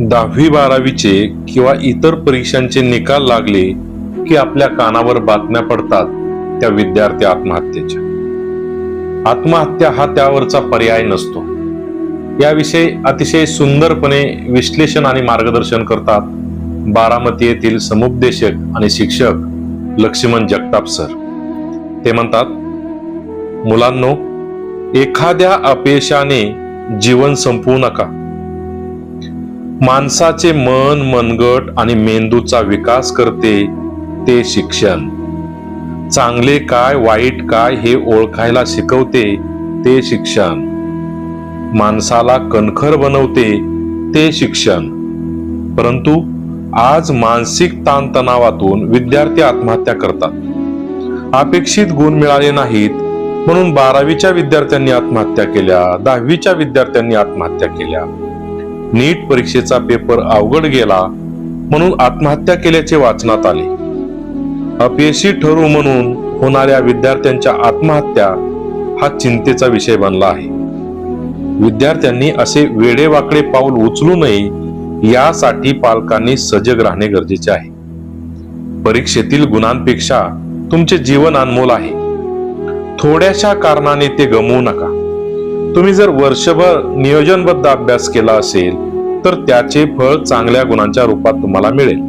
दहावी बारावीचे किंवा इतर परीक्षांचे निकाल लागले की आपल्या कानावर बातम्या पडतात त्या विद्यार्थी आत्महत्येच्या. आत्महत्या हा त्यावरचा पर्याय नसतो. याविषयी अतिशय सुंदरपणे विश्लेषण आणि मार्गदर्शन करतात बारामती येथील समुपदेशक आणि शिक्षक लक्ष्मण जगताप सर. ते म्हणतात मुलांनो एखाद्या अपयशाने जीवन संपवू नका. माणसाचे मन मनगट आणि मेंदूचा विकास करते ते शिक्षण. चांगले काय वाईट काय हे ओळखायला शिकवते ते शिक्षण. माणसाला कणखर बनवते ते शिक्षण. परंतु आज मानसिक ताणतणावातून विद्यार्थी आत्महत्या करतात. अपेक्षित गुण मिळाले नाहीत म्हणून बारावीच्या विद्यार्थ्यांनी आत्महत्या केल्या दहावीच्या विद्यार्थ्यांनी आत्महत्या केल्या. नीट परीक्षेचा पेपर अवघड गेला म्हणून आत्महत्या केल्याचे वाचनात आले. अपयशी ठरू म्हणून होणाऱ्या विद्यार्थ्यांच्या आत्महत्या हा चिंतेचा विषय बनला आहे. विद्यार्थ्यांनी असे वेडेवाकडे पाऊल उचलू नये यासाठी पालकांनी सजग राहणे गरजेचे आहे. परीक्षेतील गुणांपेक्षा तुमचे जीवन अनमोल आहे. थोड्याशा कारणाने ते गमवू नका. तुम्ही जर वर्षभर नियोजनबद्ध अभ्यास केला असेल तर त्याचे फळ चांगल्या गुणांच्या रूपात तुम्हाला मिळेल.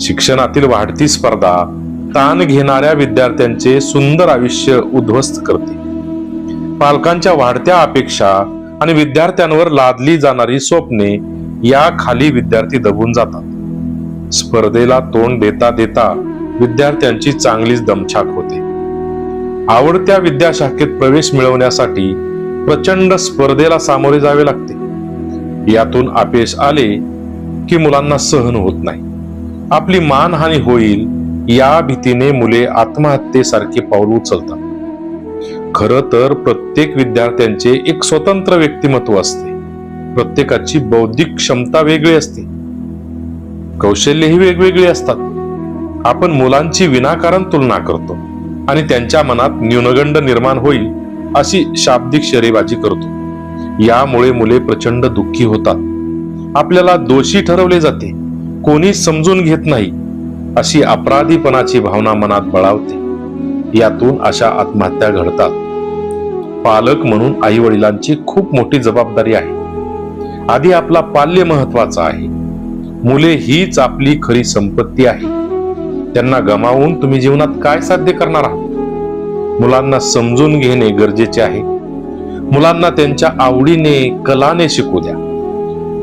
शिक्षणातील वाढती स्पर्धा ताण घेणाऱ्या विद्यार्थ्यांचे सुंदर आयुष्य उद्ध्वस्त करते. पालकांच्या वाढत्या अपेक्षा आणि विद्यार्थ्यांवर लादली जाणारी स्वप्ने या खाली विद्यार्थी दबून जातात. स्पर्धेला तोंड देता देता विद्यार्थ्यांची चांगलीच दमछाक होते. आवडत्या विद्याशाखेत प्रवेश मिळवण्यासाठी प्रचंड स्पर्धेला सामोरे जावे लागते. यातून अपयश आले की मुलांना सहन होत नाही. आपली मानहानी होईल या भीतीने मुले आत्महत्येसारखे पाऊल उचलतात. खर तर प्रत्येक विद्यार्थ्यांचे एक स्वतंत्र व्यक्तिमत्व असते. प्रत्येकाची बौद्धिक क्षमता वेगळी असते. कौशल्यही वेगवेगळी असतात. आपण मुलांची विनाकारण तुलना करतो आणि त्यांच्या मनात न्यूनगंड निर्माण होईल अशी शाब्दिक शरीबाजी करतो. यामुळे मुले प्रचंड दुःखी होतात. आपल्याला दोषी ठरवले जाते. कोणी समजून घेत नाही अशी अपराधीपणाची भावना मनात बळावते. यातून अशा आत्महत्या घडतात. पालक म्हणून आई वडिलांची खूप मोठी जबाबदारी आहे. आधी आपला पाल्य महत्त्वाचा आहे. मुले हीच आपली खरी संपत्ती आहे. त्यांना गमावून तुम्ही जीवनात काय साध्य करणार आहात? मुलांना समजून घेणे गरजेचे आहे. मुलांना त्यांच्या आवडीने कलाने शिकू द्या.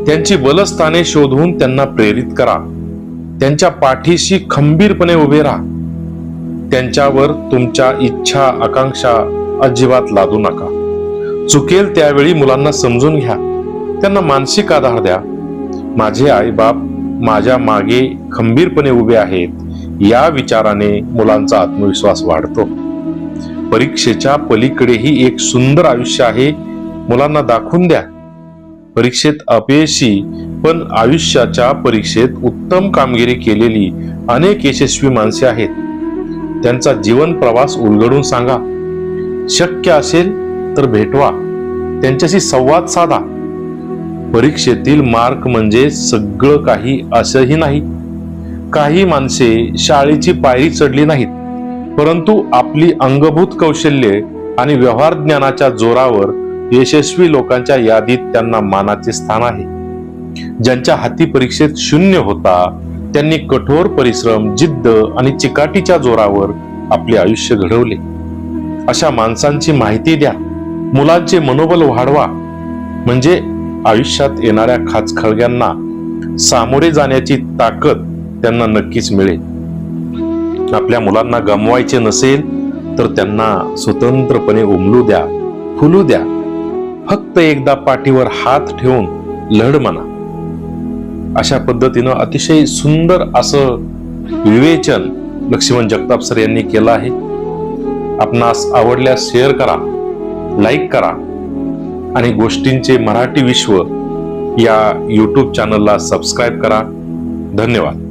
त्यांची बलस्थाने शोधून त्यांना प्रेरित करा. त्यांच्या पाठीशी खंबीरपणे उभे राहा. त्यांच्यावर तुमच्या इच्छा आकांक्षा अजिबात लादू नका. चुकेल त्यावेळी मुलांना समजून घ्या. त्यांना मानसिक आधार द्या. माझे आई बाप माझ्या मागे खंबीरपणे उभे आहेत या विचाराने मुलांचा आत्मविश्वास वाढतो. परीक्षेच्या पलीकडेही एक सुंदर आयुष्य आहे. मुलांना दाखवून द्या. परीक्षेत अपयशी पण आयुष्याच्या परीक्षेत उत्तम कामगिरी केलेली अनेक यशस्वी माणसे आहेत. त्यांचा जीवन प्रवास उलगडून सांगा. शक्य असेल तर भेटवा. त्यांच्याशी संवाद साधा. परीक्षेतील मार्क म्हणजे सगळं काही असंही नाही. काही माणसे शाळेची पायरी चढली नाहीत. परंतु आपली अंगभूत कौशल्ये आणि व्यवहार ज्ञानाच्या जोरावर यशस्वी लोकांच्या यादीत त्यांना मानाचे स्थान आहे. ज्यांच्या हाती परीक्षेत शून्य होता त्यांनी कठोर परिश्रम जिद्द आणि चिकाटीच्या जोरावर आपले आयुष्य घडवले. अशा माणसांची माहिती द्या मुलांचे मनोबल वाढवा. म्हणजे आयुष्यात येणाऱ्या खाचखळग्यांना सामोरे जाण्याची ताकद त्यांना नक्कीच मिळेल. आपल्या मुलांना गमवायचे नसेल तर त्यांना स्वतंत्रपणे उमलू द्या फुलू द्या. फक्त एकदा पाठीवर हात ठेवून लढ म्हणा. अशा पद्धतीनं अतिशय सुंदर असं विवेचन लक्ष्मण जगताप सर यांनी केलं आहे. आपणास आवडल्यास शेअर करा लाईक करा आणि गोष्टींचे मराठी विश्व या यूट्यूब चॅनलला सबस्क्राईब करा. धन्यवाद.